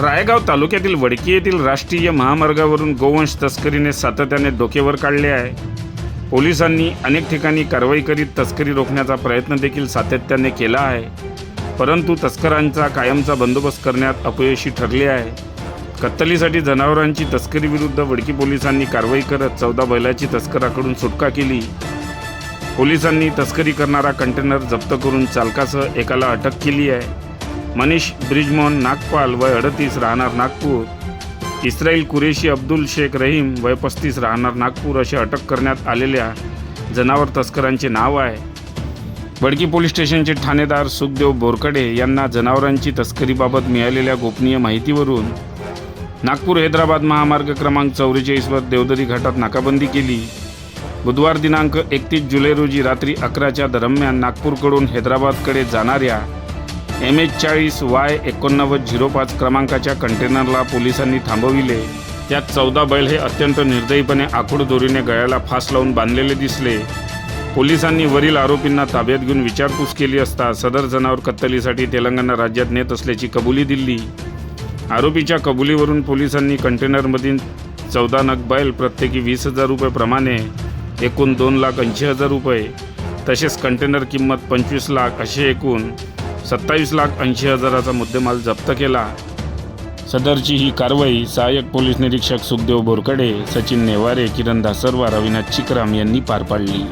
रायगाव तालुक्यातील वडकी येथील राष्ट्रीय महामार्गावरून गोवंश तस्करीने सातत्याने डोकेवर काढले आहे. पोलिसांनी अनेक ठिकाणी कारवाई करीत तस्करी रोखण्याचा प्रयत्न देखील सातत्याने केला आहे. परंतु तस्करांचा कायमचा बंदोबस्त करण्यात अपयशी ठरले आहे. कत्तलीसाठी जनावरांची तस्करीविरुद्ध वडकी पोलिसांनी कारवाई करत चौदा बैलाची तस्कराकडून सुटका केली. पोलिसांनी तस्करी करणारा कंटेनर जप्त करून चालकासह एकाला अटक केली आहे. मनीष ब्रिजमोहन नागपाल वय अडतीस राहणार नागपूर. इस्राईल कुरेशी अब्दुल शेख रहीम वय पस्तीस राहणार नागपूर असे अटक करण्यात आलेल्या जनावर तस्करांचे नाव आहे. वडकी पोलीस स्टेशनचे ठाणेदार सुखदेव बोरकडे यांना जनावरांची तस्करीबाबत मिळालेल्या गोपनीय माहितीवरून नागपूर हैदराबाद महामार्ग क्रमांक चौवेचाळीसवर देवदरी घाटात नाकाबंदी केली. बुधवार दिनांक एकतीस जुलै रोजी रात्री अकराच्या दरम्यान नागपूरकडून हैदराबादकडे जाणाऱ्या एम एच चाळीस वाय एकोणनव्वद झिरो पाच क्रमांकाच्या कंटेनरला पोलिसांनी थांबविले. त्यात चौदा बैल हे अत्यंत निर्दयीपणे आखूड दोरीने गळ्याला फास लावून बांधलेले दिसले. पोलिसांनी वरील आरोपींना ताब्यात घेऊन विचारपूस केली असता सदर जनावर कत्तलीसाठी तेलंगणा राज्यात नेत असल्याची कबुली दिली. आरोपीच्या कबुलीवरून पोलिसांनी कंटेनरमधील चौदा नग बैल प्रत्येकी वीस हजार रुपयेप्रमाणे एकूण दोन लाख ऐंशी हजार रुपये तसेच कंटेनर किंमत पंचवीस लाख असे एकूण सत्तावीस लाख ऐंशी हजाराचा मुद्देमाल जप्त केला. सदरची ही कारवाई सहाय्यक पोलीस निरीक्षक सुखदेव बोरकडे सचिन नेवारे किरण धासरवार अविनाश चिकराम यांनी पार पाडली.